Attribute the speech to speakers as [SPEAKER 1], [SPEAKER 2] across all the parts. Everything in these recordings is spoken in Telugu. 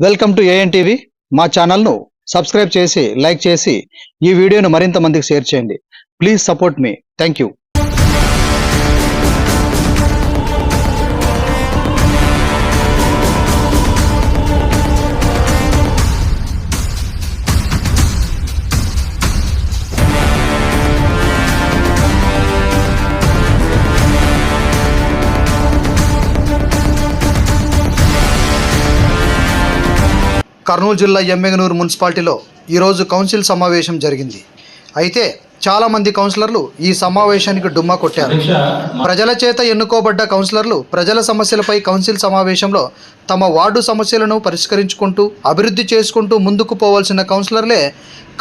[SPEAKER 1] వెల్కమ్ టు ఏఎన్ టీవీ మా ఛానల్ను సబ్స్క్రైబ్ చేసి లైక్ చేసి ఈ వీడియోను మరింత మందికి షేర్ చేయండి. ప్లీజ్ సపోర్ట్ మీ థ్యాంక్ యూ కర్నూలు జిల్లా ఎమ్మెగనూరు మున్సిపాలిటీలో ఈరోజు కౌన్సిల్ సమావేశం జరిగింది. అయితే చాలామంది కౌన్సిలర్లు ఈ సమావేశానికి డుమ్మా కొట్టారు. ప్రజల చేత ఎన్నుకోబడ్డ కౌన్సిలర్లు ప్రజల సమస్యలపై కౌన్సిల్ సమావేశంలో తమ వార్డు సమస్యలను పరిష్కరించుకుంటూ అభివృద్ధి చేసుకుంటూ ముందుకు పోవాల్సిన కౌన్సిలర్లే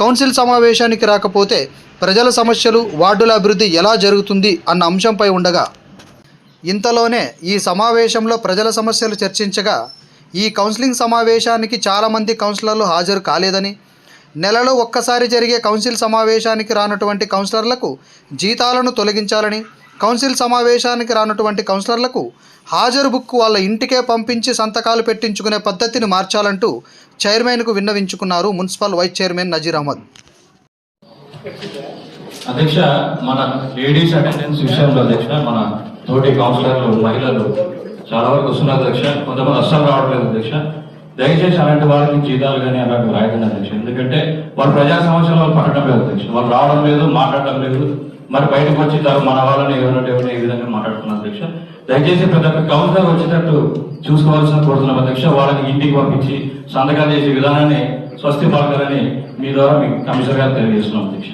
[SPEAKER 1] కౌన్సిల్ సమావేశానికి రాకపోతే ప్రజల సమస్యలు వార్డుల అభివృద్ధి ఎలా జరుగుతుంది అన్న అంశంపై ఉండగా ఇంతలోనే ఈ సమావేశంలో ప్రజల సమస్యలు చర్చించగా ఈ కౌన్సిలింగ్ సమావేశానికి చాలామంది కౌన్సిలర్లు హాజరు కాలేదని నెలలో ఒక్కసారి జరిగే కౌన్సిల్ సమావేశానికి రానటువంటి కౌన్సిలర్లకు జీతాలను తొలగించాలని కౌన్సిల్ సమావేశానికి రానటువంటి కౌన్సిలర్లకు హాజరు బుక్ వాళ్ళ ఇంటికే పంపించి సంతకాలు పెట్టించుకునే పద్ధతిని మార్చాలంటూ చైర్మన్కు విన్నవించుకున్నారు municipal vice chairman Nazeer Ahmed.
[SPEAKER 2] అధ్యక్ష మన లేడీస్ అటెండెన్స్ విషయంలో అధ్యక్ష మన తోటి కౌన్సిలర్లు మహిళలు చాలా వరకు వస్తున్నారు అధ్యక్ష. కొంతమంది అస్సలు రావట్లేదు అధ్యక్ష. దయచేసి అలాంటి వాళ్ళకి జీతాలు కానీ అలాంటివి రాయకండి అధ్యక్ష. ఎందుకంటే వాళ్ళు ప్రజా సమస్యలు వాళ్ళు పడటం లేదు అధ్యక్ష. వాళ్ళు రావడం లేదు మాట్లాడటం లేదు. మరి బయటకు వచ్చి తను మన వాళ్ళని ఎవరంటే ఎవరైనా ఈ విధంగా మాట్లాడుతున్నారు అధ్యక్ష. దయచేసి ప్రతి ఒక్క కౌన్సిలర్ వచ్చేటట్టు చూసుకోవాల్సిన కోరుతున్నాం అధ్యక్ష. వాళ్ళని ఇంటికి పంపించి సంతకాలు చేసే విధానాన్ని స్వస్తి పలకాలని మీ ద్వారా మీ కమిషనర్ గారు తెలియజేస్తున్నాం అధ్యక్ష.